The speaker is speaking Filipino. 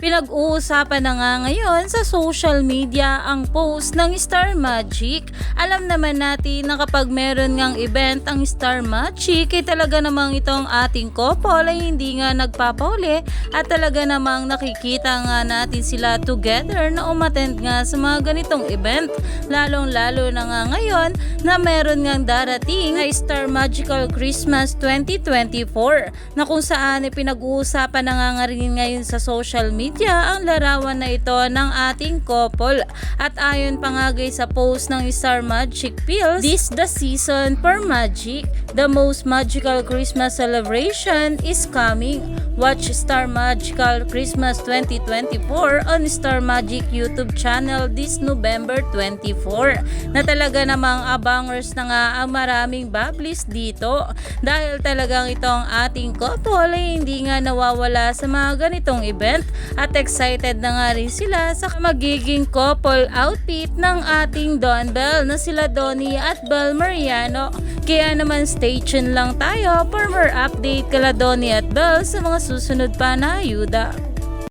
Pinag-uusapan na nga ngayon sa social media ang post ng Star Magic. Alam naman natin na kapag meron ngang event ang Star Magic, ay talaga namang itong ating couple ay hindi nga nagpapauli at talaga namang nakikita nga natin sila together na umattend nga sa mga ganitong event. Lalong lalo na nga ngayon na meron ngang darating na Star Magical Christmas 2024 na kung saan ay pinag-uusapan na nga, nga rin ngayon sa social media ang larawan na ito ng ating couple. At ayon pa nga guys sa post ng Star Magic Pills, this the season for magic. The most magical Christmas celebration is coming. Watch Star Magical Christmas 2024 on Star Magic YouTube channel this November 24. Na talaga namang abangers na nga ang maraming bablis dito. Dahil talagang itong ating couple ay hindi nga nawawala sa mga ganitong event at excited na nga rin sila sa magiging couple outfit ng ating Don Bell na sila Donnie at Bel Mariano. Kaya naman stay tuned lang tayo for more update kala Donnie at Bell sa mga susunod pa na ayuda.